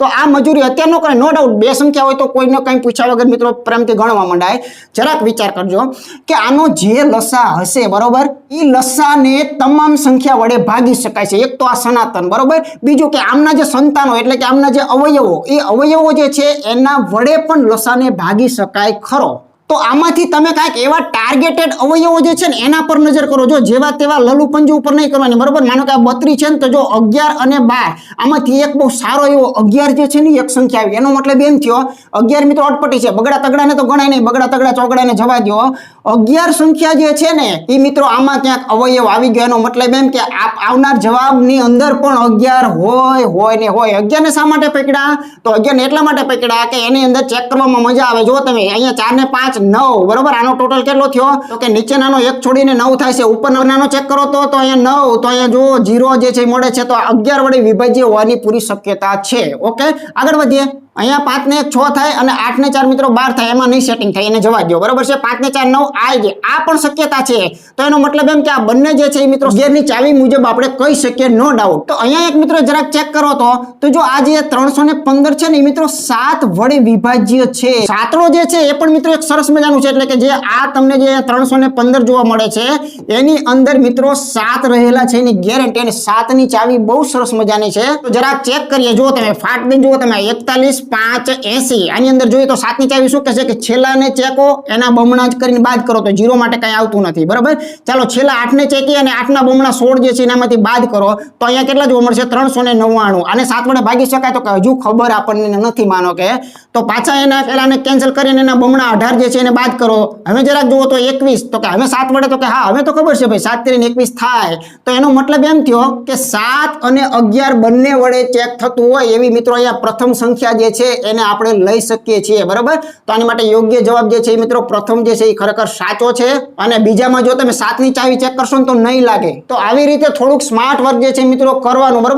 તો આ મજૂરી અત્યારનો કરે નો ડાઉટ બે સંખ્યા હોય તો કોઈને કંઈ પૂછ્યા વગર મિત્રો પ્રેમથી ગણવા માંડાય. જરાક વિચાર કરજો કે આનો જે લસા હશે, બરોબર? એ લસાને તમામ સંખ્યા વડે ભાગી શકાય છે. એક તો આ સનાતન, બરોબર? બીજું કે આમના જે સંતાનો એટલે કે આમના જે અવયવો, એ અવયવો જે છે એના વડે પણ લસાને ભાગી શકાય ખરો. તો આમાંથી તમે કાંઈક એવા ટાર્ગેટેડ અવયવો જે છે ને, એના પર નજર કરો. જો જેવા તેવા લલુપંજુ ઉપર નહીં કરવાની, બરોબર? માનો કે આ બત્રી છે ને, તો જો અગિયાર અને બાર, આમાંથી એક બહુ સારો એવો અગિયાર જે છે ને, એક સંખ્યા આવી. એનો મતલબ એમ થયો, અગિયાર મિત્રો અટપટી છે. બગડા તગડાને તો ગણાય નહીં. બગડા તગડા ચોગડાને જવા દો અગિયાર સંખ્યા જે છે ને, એ મિત્રો આમાં ક્યાંક અવયવ આવી ગયો. એનો મતલબ એમ કે આવનાર જવાબની અંદર પણ અગિયાર હોય હોય ને હોય. અગિયારને શા માટે પકડ્યા? તો અગિયારને એટલા માટે પકડ્યા કે એની અંદર ચેક કરવામાં મજા આવે. જો તમે અહીંયા ચાર ને પાંચ નવ, બરોબર? આનો ટોટલ કેટલો થયો? તો કે નીચેનાનો એક છોડીને નવ થાય છે. ઉપરનાનો ચેક કરો તો તો અહીંયા નવ, તો અહીંયા જો જીરો જે છે મળે છે. તો અગિયાર વડે વિભાજ્ય હોવાની પૂરી શક્યતા છે. ઓકે? આગળ વધીએ. અહીંયા પાંચ ને છ થાય અને આઠ ને ચાર મિત્રો બાર થાય, એમાં નહીં સેટિંગ થાય, એને જવા દો બરોબર છે? પાંચ ને ચાર નવ આ જે આ પણ શક્યતા છે. તો એનો મતલબ એમ કે આ બંને જે છે એ મિત્રો ગેરની ચાવી મુજબ આપણે કહી શકીએ નો ડાઉટ તો અહીંયા એક મિત્રો જરાક ચેક કરો તો જો આ જે ત્રણસો છે ને એ મિત્રો સાત વડે વિભાજ્ય છે. સાતડો જે છે એ પણ મિત્રો એક સરસ મજાનું છે, એટલે કે જે આ તમને જે ત્રણસો જોવા મળે છે, એની અંદર મિત્રો સાત રહેલા છે એની ગેરંટી અને સાતની ચાવી બહુ સરસ મજાની છે. તો જરાક ચેક કરીએ. જો તમે, ફાટ દઈ જુઓ તમે, એકતાલીસ પાંચ, એસી, આની અંદર જોઈએ તો સાતની ચાવી શું કહેશે કે છેલ્લાને ચેકો, એના બમણા જ કરીને બાદ કરો, તો જીરો માટે કંઈ આવતું નથી, બરાબર? ચાલો, છેલ્લા આઠને ચેકી અને આઠના બમણા સોળ જે છે એનામાંથી બાદ કરો, તો અહીંયા કેટલા જોવા મળશે? ત્રણસો ને નવ્વાણું. અને સાત વડે ભાગી શકાય તો હજુ ખબર આપણને નથી, માનો કે તો પાછા એના પેલાને કેન્સલ કરીને એના બમણા અઢાર જે છે એને બાદ કરો. હવે જરાક જુઓ તો એકવીસ, તો કે હવે સાત વડે તો કે હા, હવે તો ખબર છે ભાઈ, સાત કરીને એકવીસ થાય. તો એનો મતલબ એમ થયો કે સાત અને અગિયાર બંને વડે ચેક થતું હોય એવી મિત્રો અહીંયા પ્રથમ સંખ્યા જે છે એને આપણે લઈ શકીએ છીએ, બરાબર? તો આની માટે યોગ્ય જવાબ જે છે એ મિત્રો પ્રથમ જે છે એ ખરેખર સાચો છે. અને બીજામાં જો તમે સાતની ચાવી ચેક કરશો ને તો નહીં લાગે. તો આવી રીતે થોડુંક સ્માર્ટ વર્ક જે છે મિત્રો કરવાનું, બરાબર?